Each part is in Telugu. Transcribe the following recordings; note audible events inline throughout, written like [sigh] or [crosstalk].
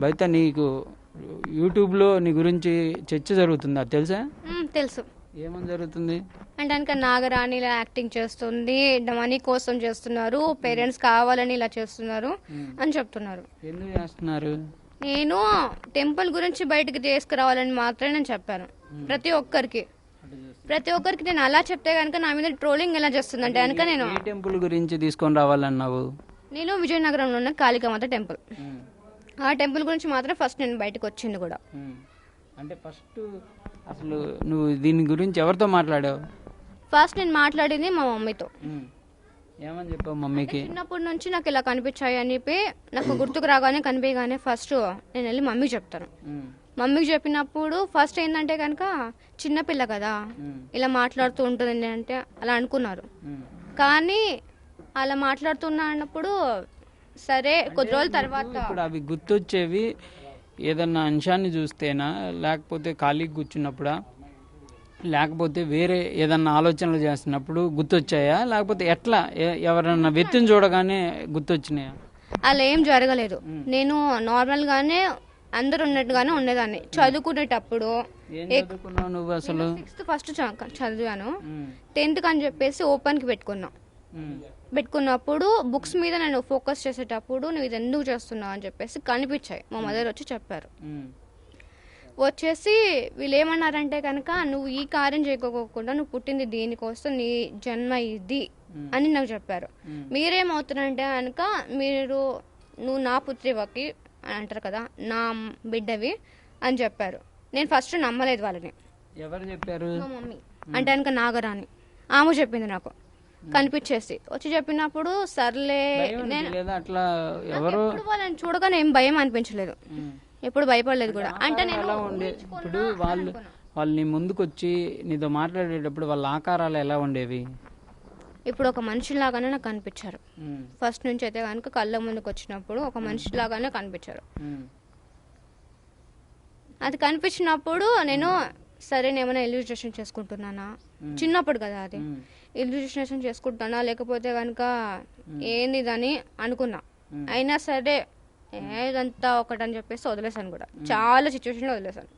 బయట నీకు యూట్యూబ్లో నీ గురించి చర్చ జరుగుతుందా? తెలుసా? తెలుసు. ఏమని జరుగుతుంది? అంటే కనుక నాగరాణి ఇలా యాక్టింగ్ చేస్తుంది మనీ కోసం చేస్తున్నారు పేరెంట్స్ కావాలని ఇలా చేస్తున్నారు అని చెప్తున్నారు. ఎందుకు చేస్తున్నారు? నేను టెంపుల్ గురించి బయటకు తీసుకురావాలని మాత్రమే నేను చెప్పాను. ప్రతి ఒక్కరికి. ప్రతి ఒక్కరికి నేను అలా చెప్తే కనుక నా మీద ట్రోలింగ్ ఎలా చేస్తుందంటే కనుక నేను టెంపుల్ గురించి తీసుకొని రావాలన్నావు? నేను విజయనగరంలో ఉన్న కాళికామాత టెంపుల్. ఆ టెంపుల్ గురించి మాత్రం ఫస్ట్ నేను బయటకు వచ్చింది కూడా. అంటే ఫస్ట్ అసలు నువ్వు దీని గురించి ఎవరితో మాట్లాడావు ఫస్ట్ నేను మాట్లాడింది మా మమ్మీతో. ఏమని చెప్పావు మమ్మీకి చిన్నప్పటి నుంచి నాకు ఇలా కనిపించాయి అని చెప్పి నాకు గుర్తుకు రాగానే కనిపించగానే ఫస్ట్ నేను వెళ్ళి మమ్మీకి చెప్తాను. మమ్మీకి చెప్పినప్పుడు ఫస్ట్ ఏంటంటే కనుక చిన్నపిల్ల కదా. ఇలా మాట్లాడుతూ ఉంటుంది అంటే అలా అనుకున్నారు. కానీ అలా మాట్లాడుతున్నా అన్నప్పుడు సరే కొద్ది రోజుల తర్వాత. ఇప్పుడు అవి గుర్తొచ్చేవి ఏదన్నా అంశాన్ని చూస్తేనా? లేకపోతే ఖాళీకి కూర్చున్నప్పుడా? లేకపోతే వేరే ఏదన్నా ఆలోచనలు చేస్తున్నప్పుడు గుర్తొచ్చాయా? లేకపోతే ఎట్లా? ఎవరన్నా వ్యక్తిని చూడగానే గుర్తొచ్చినాయా? అలా ఏం జరగలేదు నేను నార్మల్ గానే అందరు ఉన్నట్టుగానే ఉండేదాన్ని. చదువుకునేటప్పుడు నువ్వు అసలు? సిక్స్త్ ఫస్ట్ చదివాను. టెన్త్ అని చెప్పేసి ఓపెన్కి పెట్టుకున్నా. పెట్టుకున్నప్పుడు బుక్స్ మీద నేను ఫోకస్ చేసేటప్పుడు నువ్వు ఇది ఎందుకు చేస్తున్నావు అని చెప్పేసి కనిపించాయి. మా మదర్ వచ్చి చెప్పారు. వచ్చేసి వీళ్ళు ఏమన్నారంటే కనుక నువ్వు ఈ కార్యం చేయకోకుండా నువ్వు పుట్టింది దీనికోసం నీ జన్మ ఇది అని నాకు చెప్పారు. మీరేమవుతున్నారంటే కనుక మీరు నువ్వు నా పుత్రివకి అని అంటారు కదా నా బిడ్డవి అని చెప్పారు. నేను ఫస్ట్ నమ్మలేదు వాళ్ళని. ఎవరు చెప్పారు? మా మమ్మీ. అంటే కనుక నాగరాణి. ఆమె చెప్పింది నాకు. కనిపించేసి. వచ్చి చెప్పినప్పుడు సర్లే లేదా అట్లా ఎవరు వాళ్ళని చూడగానే ఏం భయం అనిపించలేదు. ఎప్పుడు భయపడలేదు కూడా. అంటే నేను ఇప్పుడు వాళ్ళు వాళ్ళు నీ ముందుకు వచ్చి నీతో మాట్లాడేటప్పుడు వాళ్ళ ఆకారాలు ఎలా ఉండేవి? ఇప్పుడు ఒక మనిషిలాగానే నాకు కనిపించారు. ఫస్ట్ నుంచి అయితే కనుక కళ్ళ ముందుకు వచ్చినప్పుడు ఒక మనిషిలాగానే కనిపించారు. అది కనిపించినప్పుడు నేను సరే నేను ఏమైనా ఇల్యూస్ట్రేషన్ చేసుకుంటున్నానా? చిన్నప్పుడు కదా అది. ఉమ్. ఇల్యూస్ట్రేషన్ చేసుకుంటానా లేకపోతే కనుక ఏంది ఇదని అనుకున్నా. అయినా సరే ఏదంతా ఒకటని చెప్పేసి వదిలేసాను కూడా. చాలా సిచ్యువేషన్లో వదిలేసాను.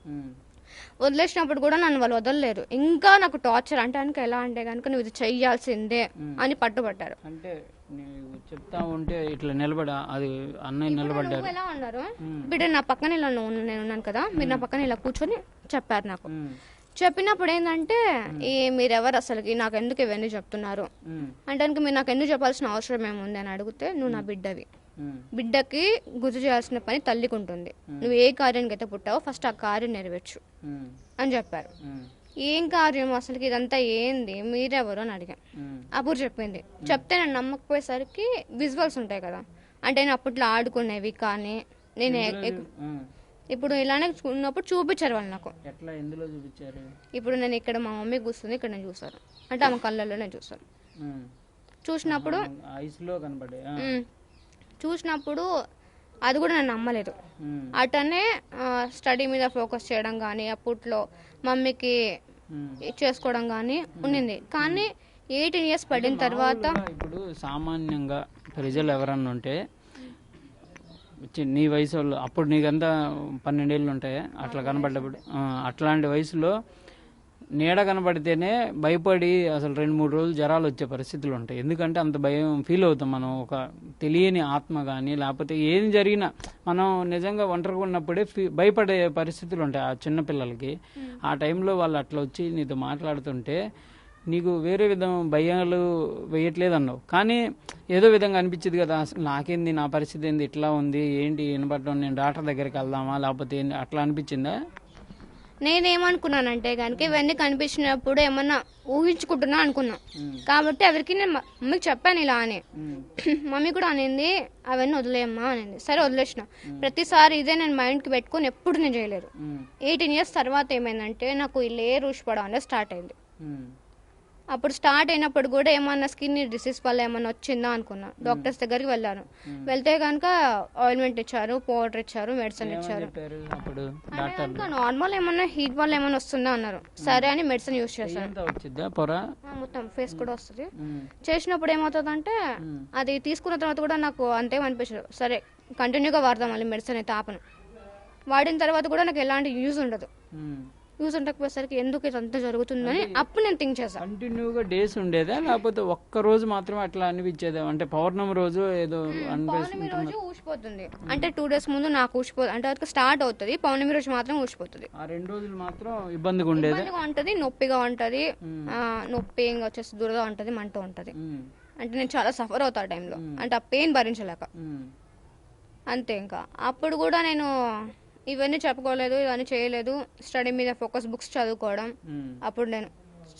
వదిలేసినప్పుడు కూడా నన్ను వాళ్ళు వదలలేరు. ఇంకా నాకు టార్చర్ అంటే కనుక ఎలా అంటే కనుక నువ్వు ఇది చెయ్యాల్సిందే అని పట్టుబట్టారు. అంటే నీవు చెప్తా ఉంటే ఇట్లా నిలబడ అది అన్నయ్య నిలబడ్డారు నువ్వు ఎలా ఉన్నారు? బిడ్డ నా పక్కన ఇలా నేను ఉన్నాను కదా మీరు నా పక్కన ఇలా కూర్చొని చెప్పారు నాకు. ఉమ్. చెప్పినప్పుడు ఏంటంటే ఈ మీరెవరు అసలుకి? నాకు ఎందుకు ఇవన్నీ చెప్తున్నారు? ఉమ్. అంటే మీరు నాకు ఎందుకు చెప్పాల్సిన అవసరం ఏముంది అని అడిగితే నువ్వు నా బిడ్డవి. ఉమ్. బిడ్డకి గుర్తు చేయాల్సిన పని తల్లికి ఉంటుంది నువ్వు ఏ కార్యానికి అయితే పుట్టావో ఫస్ట్ ఆ కార్యం నెరవేర్చు ఉమ్. అని చెప్పారు. ఉమ్. ఏం కార్యం అసలుకి ఇదంతా ఏంది మీరెవరు అని అడిగా. అప్పుడు చెప్పింది చెప్తే నేను నమ్మకపోయేసరికి విజువల్స్ ఉంటాయి కదా అంటే నేను అప్పట్లో ఆడుకునేవి కానీ నేను. ఇప్పుడు ఇలానే ఉన్నప్పుడు చూపించారు వాళ్ళు నాకు ఎట్లా ఎందులో చూపించారు ఇప్పుడు నేను ఇక్కడ మా మమ్మీ కూర్చుంది ఇక్కడ నేను చూసాను అంటే ఆమె కళ్ళల్లోనే చూసాను ఉమ్. చూసినప్పుడు చూసినప్పుడు అది కూడా నేను నమ్మలేదు. అటనే స్టడీ మీద ఫోకస్ చేయడం కానీ అప్పట్లో మమ్మీకి. చేసుకోవడం కానీ ఉండింది. కానీ ఎయిటీన్ ఇయర్స్ పడిన తర్వాత ఇప్పుడు సామాన్యంగా ప్రజలు ఎవరన్నా ఉంటే నీ వయసు వాళ్ళు అప్పుడు నీకంతా పన్నెండేళ్ళు ఉంటాయి? అట్లా కనబడ్డప్పుడు? అట్లాంటి వయసులో నీడ కనబడితేనే భయపడి అసలు రెండు మూడు రోజులు జ్వరాలు వచ్చే పరిస్థితులు ఉంటాయి. ఎందుకంటే అంత భయం ఫీల్ అవుతాం మనం ఒక తెలియని ఆత్మ కానీ లేకపోతే ఏది జరిగినా మనం నిజంగా ఒంటరిగా ఉన్నప్పుడే భయపడే పరిస్థితులు ఉంటాయి ఆ చిన్న పిల్లలకి. ఆ టైంలో వాళ్ళు అట్లా వచ్చి నీతో మాట్లాడుతుంటే నీకు వేరే విధం భయాలు వేయట్లేదు అన్నావు కానీ ఏదో విధంగా అనిపించింది కదా అసలు నాకేంది నా పరిస్థితి ఏంది ఇట్లా ఉంది ఏంటి వినపడడం నేను డాక్టర్ దగ్గరికి వెళ్దామా లేకపోతే అట్లా అనిపించిందా? నేనేమనుకున్నానంటే కనుక ఇవన్నీ కనిపించినప్పుడు ఏమన్నా ఊహించుకుంటున్నా అనుకున్నా. కాబట్టి ఎవరికి నేను మమ్మీకి చెప్పాను ఇలా అని. [clears throat] మమ్మీ కూడా అనింది అవన్నీ వదిలేయమ్మా అనింది. సరే వదిలేసిన. ప్రతిసారి ఇదే నేను మైండ్కి పెట్టుకొని ఎప్పుడు నేను చేయలేదు. ఎయిటీన్ ఇయర్స్ తర్వాత ఏమైందంటే నాకు ఈ లేరు ఊసిపడం అనేది స్టార్ట్ అయింది. అప్పుడు స్టార్ట్ అయినప్పుడు కూడా ఏమన్నా స్కిన్ డిసీజ్ వల్ల ఏమన్నా వచ్చిందా అనుకున్నా. డాక్టర్స్ దగ్గరికి వెళ్ళాను. వెళ్తే కనుక ఆయిల్మెంట్ ఇచ్చారు పౌడర్ ఇచ్చారు మెడిసిన్ ఏమని ఇచ్చారు. నార్మల్ ఏమన్నా హీట్ వల్ల ఏమన్నా వస్తుందా అన్నారు. సరే అని మెడిసిన్ యూస్ చేశాను ఆ, మొత్తం ఫేస్ కూడా వస్తుంది. చేసినప్పుడు ఏమవుతుందంటే అది తీసుకున్న తర్వాత కూడా నాకు అంతేం అనిపించదు. సరే కంటిన్యూగా వాడదాం మళ్ళీ మెడిసిన్ అయితే ఆపను. వాడిన తర్వాత కూడా నాకు ఎలాంటి యూజ్ ఉండదు. యూజ్ ఉండకపోయేసరికి ఎందుకు ఇదంతా జరుగుతుందని అప్పుడు నేను థింక్ చేశాను కంటిన్యూగా డేస్ ఉండేదా? లేకపోతే ఒక్క రోజు మాత్రమే అట్లా అనిపించేదా? అంటే పౌర్ణమి రోజు ఏదో పౌర్ణమి రోజు ఊసిపోతుంది అంటే టూ డేస్ ముందు నాకు ఊసిపోతుంది అంటే అది స్టార్ట్ అవుతుంది పౌర్ణమి రోజు మాత్రం ఊసిపోతుంది ఆ రెండు రోజులు మాత్రం ఇబ్బందిగా ఉండేదా? ఇబ్బందిగా ఉంటది నొప్పిగా ఉంటది. నొప్పి ఇంకా వచ్చేసి దురద ఉంటది మంట ఉంటది. అంటే నేను చాలా సఫర్ అవుతా ఆ టైంలో అంటే ఆ పెయిన్ భరించలేక. అంతే ఇంకా. అప్పుడు కూడా నేను ఇవన్నీ చెప్పుకోలేదు ఇవన్నీ చేయలేదు. స్టడీ మీద ఫోకస్ బుక్స్ చదువుకోవడం. అప్పుడు నేను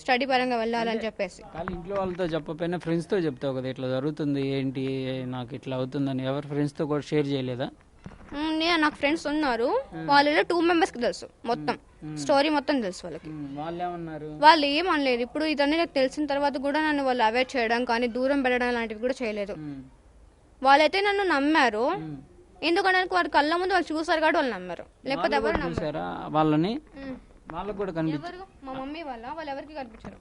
స్టడీ పరంగా వెళ్ళాలని చెప్పేసి. కానీ ఇంట్లో వాళ్ళతో చెప్పకపోయినా ఫ్రెండ్స్తో చెప్తావు కదా ఇట్లా జరుగుతుంది ఏంటి నాకు ఇట్లా అవుతుందని ఎవరు ఫ్రెండ్స్తో కూడా షేర్ చేయలేదా? నేను నాకు ఫ్రెండ్స్ ఉన్నారు. వాళ్ళలో టూ మెంబర్స్కి తెలుసు మొత్తం. స్టోరీ మొత్తం తెలుసు వాళ్ళకి. వాళ్ళు ఏమన్నారు వాళ్ళు ఏం అనలేదు. ఇప్పుడు ఇదన్నీ నాకు తెలిసిన తర్వాత కూడా నన్ను వాళ్ళు అవాయిడ్ చేయడం కానీ దూరం పెట్టడం లాంటివి కూడా చేయలేదు. వాళ్ళైతే నన్ను నమ్మారు. ఎందుకంటే వాళ్ళ కళ్ళ ముందు వాళ్ళు చూసారు కాబట్టి వాళ్ళు నమ్మారు. లేకపోతే ఎవరు నమ్మరు. చూసారా? వాళ్ళని. వాళ్ళకు కూడా కనిపించ ఎవరు? మా మమ్మీ వాళ్ళ వాళ్ళు ఎవరికి కనిపించరు.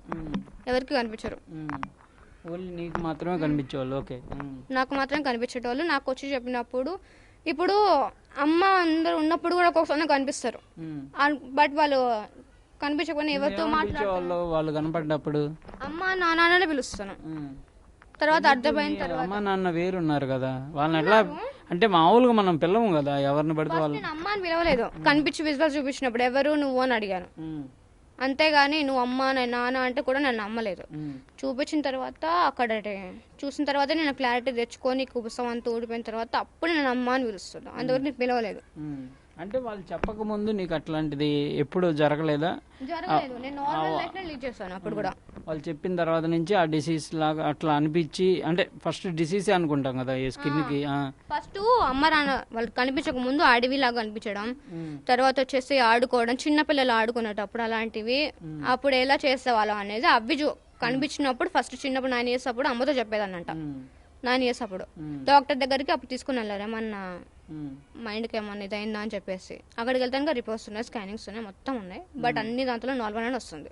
ఎవరికి కనిపించరు. ఓన్లీ నీకు మాత్రమే కనిపించేవాళ్ళు ఓకే. నాకు మాత్రం కనిపించేటోళ్ళు. నాకు వచ్చి చెప్పినప్పుడు ఇప్పుడు అమ్మ అందరు ఉన్నప్పుడు కూడా ఒక్కొక్కసారి కనిపిస్తారు. బట్ వాళ్ళు కనిపించకపోయినా ఎవరితో మాట్లాడు పిలిచేవాళ్ళు? వాళ్ళు కనపడ్డప్పుడు? అమ్మ నాన్ననే పిలుస్తాను. తర్వాత అర్థమైన మీ అమ్మ నాన్న వేరున్నారు కదా. వాళ్ళని ఎట్లా అంటే మామూలుగా మనం పిల్లము కదా ఎవరిని పడితే వాళ్ళు నేను అమ్మ అని పిలవలేదు. కనిపించి విజువల్ చూపించినప్పుడు ఎవరు నువ్వు అని అడిగాను. అంతేగాని నువ్వు అమ్మ నేను నాన్న అంటే కూడా నన్ను నమ్మలేదు. చూపించిన తర్వాత అక్కడ చూసిన తర్వాత నేను క్లారిటీ తెచ్చుకొని కుబుసం అంతా ఊడిపోయిన తర్వాత అప్పుడు నేను అమ్మ అని పిలుస్తున్నాను అందువరకు నేను పిలవలేదు. అంటే వాళ్ళు చెప్పక ముందు నీకు అట్లాంటిది ఎప్పుడు జరగలేదా? జరగలేదు. నేను నార్మల్ లైఫ్ లీడ్ చేశాను అప్పుడు కూడా. వాళ్ళు చెప్పిన తర్వాత నుంచి ఆ డిసీజ్ లాగా అట్లా అనిపించి అంటే ఫస్ట్ డిసీజ్ అనుకుంటాం కదా ఈ స్కిన్కి. ఫస్ట్ అమ్మ నాన్న వాళ్ళు కనిపించక ముందు అడవిలాగా కనిపించడం ఉమ్. తర్వాత వచ్చేసి ఆడుకోవడం చిన్నపిల్లలు ఆడుకునేటప్పుడు అలాంటివి అప్పుడు ఎలా చేసేవాళ్ళం అనేది అవి కనిపించినప్పుడు ఫస్ట్ చిన్నప్పుడు నైన్ ఇయర్స్ అప్పుడు అమ్మతో చెప్పేదాన్నంట. నైన్ ఇయర్స్ అప్పుడు. డాక్టర్ దగ్గరికి అప్పుడు తీసుకుని వెళ్ళారు ఏమన్నా. మైండ్కి ఏమన్నా ఇదైందా అని చెప్పేసి అక్కడికి వెళ్తాను రిపోర్ట్స్ ఉన్నాయి స్కానింగ్స్ ఉన్నాయి మొత్తం ఉన్నాయి బట్ అన్ని దాంట్లో నార్మల్ అని వస్తుంది.